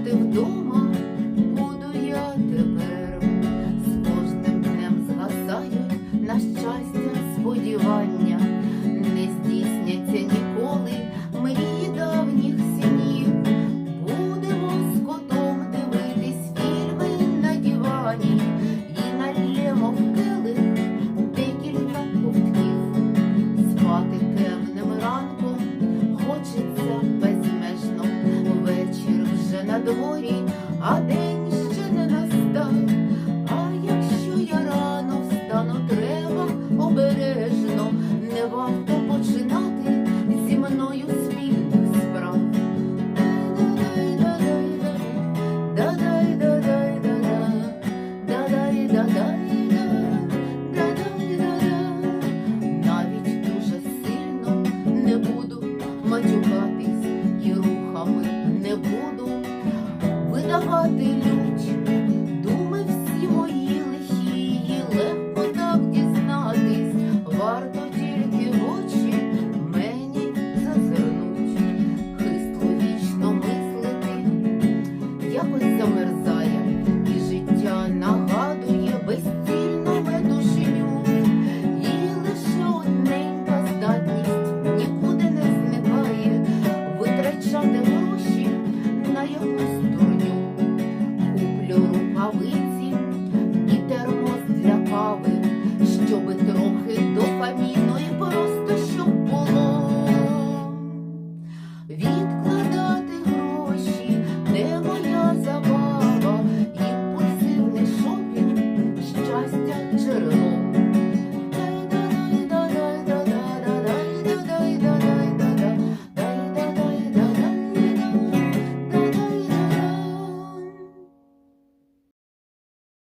ночувати вдома дворі, а день ще не настав. А якщо я рано встану, треба обережно, не варто починати зі мною спільних справ. Навіть дуже сильно не буду матюкатись і рухами не буду спати всі мої лихії, легко так дізнатись, варто тільки очі мені зазирнуть, хистло мислити, якось замерзти. 这人